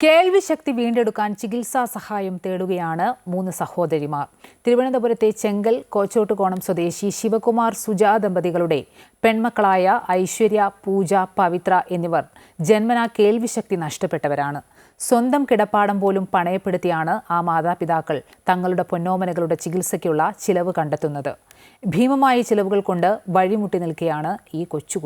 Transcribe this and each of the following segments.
കേൾവി ശക്തി വീണ്ടെടുക്കാൻ ചികിത്സാ സഹായം തേടുകയാണ് മൂന്ന് സഹോദരിമാർ. തിരുവനന്തപുരത്തെ ചെങ്കൽ കോച്ചോട്ടുകോണം സ്വദേശി ശിവകുമാർ സുജാ ദമ്പതികളുടെ പെൺമക്കളായ ഐശ്വര്യ പൂജ പവിത്ര എന്നിവർ ജന്മനാ കേൾവിശക്തി നഷ്ടപ്പെട്ടവരാണ്. സ്വന്തം കിടപ്പാടം പോലും പണയപ്പെടുത്തിയാണ് ആ മാതാപിതാക്കൾ തങ്ങളുടെ പൊന്നോമനകളുടെ ചികിത്സയ്ക്കുള്ള ചിലവ് കണ്ടെത്തുന്നത്. ഭീമമായ ചിലവുകൾ കൊണ്ട് വഴിമുട്ടി നിൽക്കുകയാണ് ഈ കൊച്ചു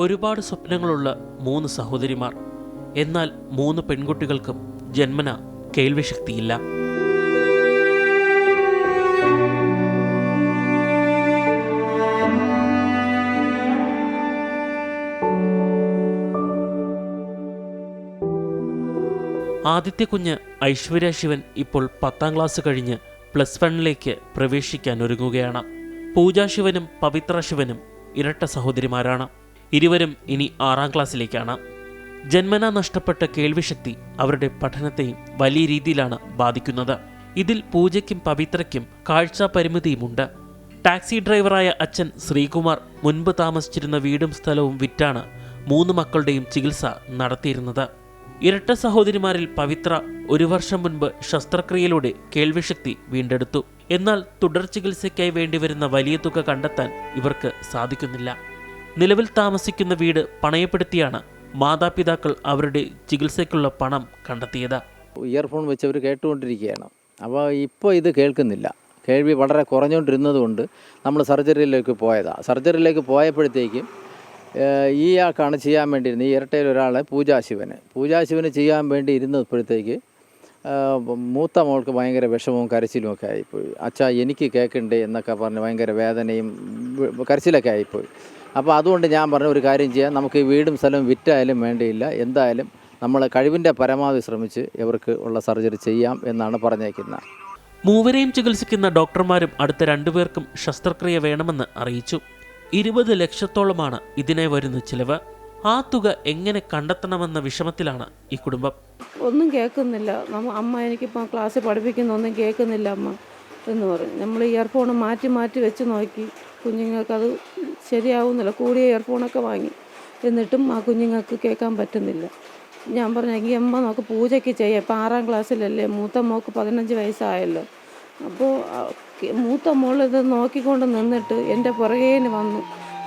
ഒരുപാട് സ്വപ്നങ്ങളുള്ള മൂന്ന് സഹോദരിമാർ. എന്നാൽ മൂന്ന് പെൺകുട്ടികൾക്കും ജന്മന കേൾവിശക്തിയില്ല. ആദിത്യ കുഞ്ഞ് ഐശ്വര്യ ശിവൻ ഇപ്പോൾ പത്താം ക്ലാസ് കഴിഞ്ഞ് പ്ലസ് വണ്ണിലേക്ക് പ്രവേശിക്കാൻ ഒരുങ്ങുകയാണ്. പൂജാ ശിവനും പവിത്ര ശിവനും ഇരട്ട സഹോദരിമാരാണ്. ഇരുവരും ഇനി ആറാം ക്ലാസ്സിലേക്കാണ്. ജന്മനാ നഷ്ടപ്പെട്ട കേൾവിശക്തി അവരുടെ പഠനത്തെയും വലിയ രീതിയിലാണ് ബാധിക്കുന്നത്. ഇതിൽ പൂജയ്ക്കും പവിത്രയ്ക്കും കാഴ്ചാ പരിമിതിയുമുണ്ട്. ടാക്സി ഡ്രൈവറായ അച്ഛൻ ശ്രീകുമാർ മുൻപ് താമസിച്ചിരുന്ന വീടും സ്ഥലവും വിറ്റാണ് മൂന്ന് മക്കളുടെയും ചികിത്സ നടത്തിയിരുന്നത്. ഇരട്ട സഹോദരിമാരിൽ പവിത്ര ഒരു വർഷം മുൻപ് ശസ്ത്രക്രിയയിലൂടെ കേൾവിശക്തി വീണ്ടെടുത്തു. എന്നാൽ തുടർ ചികിത്സയ്ക്കായി വേണ്ടിവരുന്ന വലിയ തുക കണ്ടെത്താൻ ഇവർക്ക് സാധിക്കുന്നില്ല. നിലവിൽ താമസിക്കുന്ന വീട് പണയപ്പെടുത്തിയാണ് മാതാപിതാക്കൾ അവരുടെ ചികിത്സയ്ക്കുള്ള പണം കണ്ടെത്തിയത്. ഇയർഫോൺ വെച്ച് അവർ കേട്ടുകൊണ്ടിരിക്കുകയാണ്. അപ്പോൾ ഇപ്പോൾ ഇത് കേൾക്കുന്നില്ല. കേൾവി വളരെ കുറഞ്ഞുകൊണ്ടിരുന്നത് കൊണ്ട് നമ്മൾ സർജറിയിലേക്ക് പോയതാണ് സർജറിയിലേക്ക് പോയപ്പോഴത്തേക്കും ഈയാൾക്കാണ് ചെയ്യാൻ വേണ്ടിയിരുന്നത് ഈ ഇരട്ടയിൽ ഒരാളെ പൂജാശിവന്. പൂജാശിവന് ചെയ്യാൻ വേണ്ടി ഇരുന്നപ്പോഴത്തേക്ക് മൂത്ത മോൾക്ക് ഭയങ്കര വിഷമവും കരച്ചിലും ഒക്കെ ആയിപ്പോയി. അച്ഛാ എനിക്ക് കേൾക്കണ്ടേ? എന്നൊക്കെ പറഞ്ഞ് ഭയങ്കര വേദനയും കരച്ചിലൊക്കെ ആയിപ്പോയി. അപ്പോൾ അതുകൊണ്ട് ഞാൻ പറഞ്ഞ ഒരു കാര്യം ചെയ്യാം. നമുക്ക് ഈ വീടും സ്ഥലവും വിറ്റായാലും വേണ്ടിയില്ല. എന്തായാലും നമ്മൾ കഴിവിന്റെ പരമാവധി ശ്രമിച്ച് ഇവർക്ക് ഉള്ള സർജറി ചെയ്യാം എന്നാണ് പറഞ്ഞേക്കുന്നത്. മൂവരെയും ചികിത്സിക്കുന്ന ഡോക്ടർമാരും അടുത്ത രണ്ടുപേർക്കും ശസ്ത്രക്രിയ വേണമെന്ന് അറിയിച്ചു. ഇരുപത് ലക്ഷത്തോളമാണ് ഇതിനെ വരുന്ന ചിലവ്. ആ തുക എങ്ങനെ കണ്ടെത്തണമെന്ന വിഷമത്തിലാണ് ഈ കുടുംബം. ഒന്നും കേൾക്കുന്നില്ല. അമ്മ എനിക്കിപ്പോൾ ക്ലാസ്സിൽ പഠിപ്പിക്കുന്ന ഒന്നും കേൾക്കുന്നില്ല അമ്മ. എന്ന് പറയും. നമ്മൾ ഇയർഫോൺ മാറ്റി മാറ്റി വെച്ച് നോക്കി കുഞ്ഞുങ്ങൾക്കത് ശരിയാവുന്നില്ല. കൂടിയ ഇയർഫോണൊക്കെ വാങ്ങി. എന്നിട്ടും ആ കുഞ്ഞുങ്ങൾക്ക് കേൾക്കാൻ പറ്റുന്നില്ല. ഞാൻ പറഞ്ഞു എങ്കിൽ അമ്മ നമുക്ക് പൂജയ്ക്ക് ചെയ്യാം. ഇപ്പം ആറാം ക്ലാസ്സിലല്ലേ? മൂത്ത മോൾക്ക് പതിനഞ്ച് വയസ്സായല്ലോ. അപ്പോൾ മൂത്ത മോളിത് നോക്കിക്കൊണ്ട് നിന്നിട്ട് എന്റെ പുറകേന് വന്നു.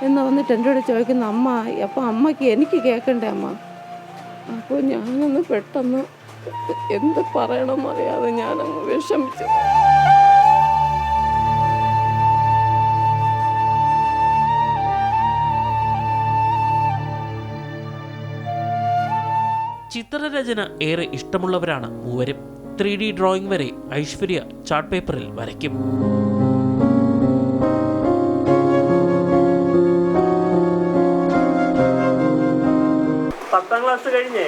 എന്ന് വന്നിട്ട് എന്റെ കൂടെ ചോദിക്കുന്ന അമ്മ അപ്പം അമ്മയ്ക്ക് എനിക്ക് കേൾക്കണ്ടേ അമ്മ? അപ്പോൾ ഞാനൊന്ന് പെട്ടെന്ന് എന്ത് പറയണമെന്നറിയാതെ ഞാനങ്ങ് വിഷമിച്ചു. ചിത്രരചന ഏറെ ഇഷ്ടമുള്ളവരാണ് മൂവരും. ത്രീ ഡി ഡ്രോയിങ് വരെ ഐശ്വര്യ ചാർട്ട് പേപ്പറിൽ വരയ്ക്കും. പത്താം ക്ലാസ് കഴിഞ്ഞേ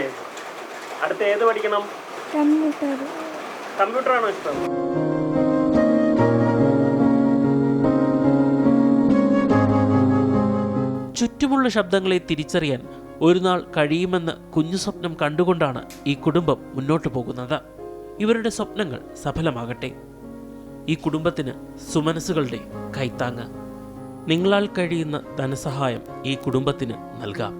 അടുത്ത ഏത് പഠിക്കണം? കമ്പ്യൂട്ടർ. കമ്പ്യൂട്ടർ ആണോ ഇഷ്ടം? ചുറ്റുമുള്ള ശബ്ദങ്ങളെ തിരിച്ചറിയാൻ ഒരു നാൾ കഴിയുമെന്ന് കുഞ്ഞു സ്വപ്നം കണ്ടുകൊണ്ടാണ് ഈ കുടുംബം മുന്നോട്ടു പോകുന്നത്. ഇവരുടെ സ്വപ്നങ്ങൾ സഫലമാകട്ടെ. ഈ കുടുംബത്തിന് സുമനസ്സുകളുടെ കൈത്താങ്ങ്. നിങ്ങളാൽ കഴിയുന്ന ധനസഹായം ഈ കുടുംബത്തിന് നൽകാം.